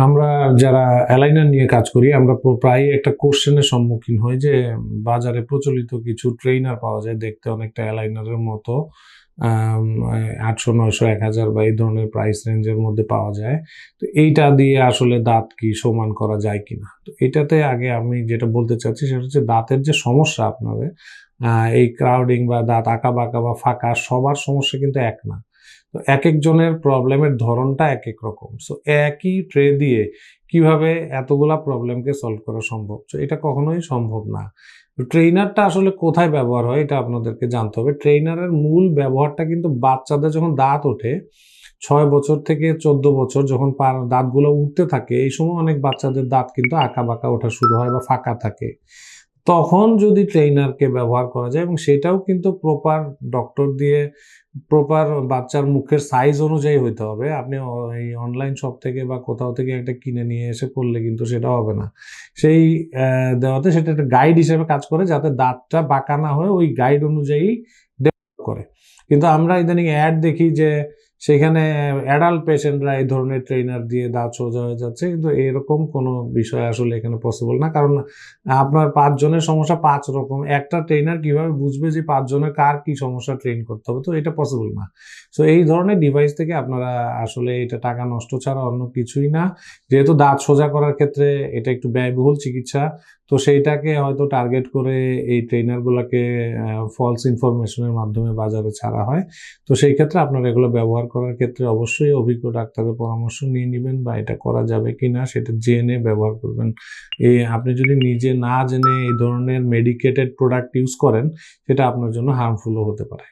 আমরা যারা অ্যালাইনার নিয়ে কাজ করি, আমরা প্র- প্রায়ই একটা কোশ্চেনের সম্মুখীন হই যে, বাজারে প্রচলিত কিছু ট্রেইনার পাওয়া যায়, দেখতে অনেকটা অ্যালাইনারের মতো। আটশো, নয়শো, এক হাজার বা এই ধরনের প্রাইস রেঞ্জের মধ্যে পাওয়া যায়। তো এইটা দিয়ে আসলে দাঁত কি সমান করা যায় কিনা? তো এটাতে আগে আমি যেটা বলতে চাচ্ছি সেটা হচ্ছে দাঁতের যে সমস্যা আপনাদের এই ক্রাউডিং বা দাঁত আঁকা বাঁকা বা ফাঁকা সবার সমস্যা কিন্তু এক না। তো এক একজনের প্রবলেমের ধরনটা এক এক রকম। সো একই ট্রে দিয়ে কীভাবে এতগুলা প্রবলেমকে সলভ করা সম্ভব? সো এটা কখনোই সম্ভব না। ট্রেইনারটা আসলে কোথায় ব্যবহার হয় এটা আপনাদেরকে জানতে হবে। ট্রেইনারের মূল ব্যবহারটা কিন্তু বাচ্চাদের যখন দাঁত ওঠে, ছয় বছর থেকে চোদ্দ বছর যখন দাঁতগুলো উঠতে থাকে, এই সময় অনেক বাচ্চাদের দাঁত কিন্তু আঁকা বাঁকা ওঠা শুরু হয় বা ফাঁকা থাকে। তখন যদি ট্রেইনারকে ব্যবহার করা যায় এবং সেটাও কিন্তু প্রপার ডক্টর দিয়ে প্রপার বাচ্চার মুখের সাইজ অনুযায়ী হইতে হবে। আপনি এই অনলাইন শপ থেকে বা কোথাও থেকে একটা কিনে নিয়ে এসে করলে কিন্তু সেটা হবে না। সেই দেওয়াতে সেটা একটা গাইড হিসেবে কাজ করে যাতে দাঁতটা বাঁকা না হয়ে, ওই গাইড অনুযায়ী করে। কিন্তু আমরা ইদানিং অ্যাড দেখি যে সেখানে অ্যাডাল্ট পেশেন্টরা এই ধরনের ট্রেনার দিয়ে দাঁত সোজা হয়ে যাচ্ছে। কিন্তু এরকম কোনো বিষয় আসলে এখানে পসিবল না। কারণ আপনার পাঁচজনের সমস্যা পাঁচ রকম। একটা ট্রেনার কীভাবে বুঝবে যে পাঁচজনের কার কি সমস্যা ট্রেন করতে হবে? তো এটা পসিবল না। সো এই ধরনের ডিভাইস থেকে আপনারা আসলে এটা টাকা নষ্ট ছাড়া অন্য কিছুই না। যেহেতু দাঁত সোজা করার ক্ষেত্রে এটা একটু ব্যয়বহুল চিকিৎসা, তো সেইটাকে হয়তো টার্গেট করে এই ট্রেনারগুলোকে ফলস ইনফরমেশনের মাধ্যমে বাজারে ছাড়া হয়। তো সেই ক্ষেত্রে আপনারা এগুলো ব্যবহার করার ক্ষেত্রে অবশ্যই অভিজ্ঞ ডাক্তারের পরামর্শ নিয়ে নেবেন বা এটা করা যাবে কি না সেটা জেনে ব্যবহার করবেন। এই আপনি যদি নিজে না জেনে এই ধরনের মেডিকেটেড প্রোডাক্ট ইউজ করেন, সেটা আপনার জন্য হার্মফুলও হতে পারে।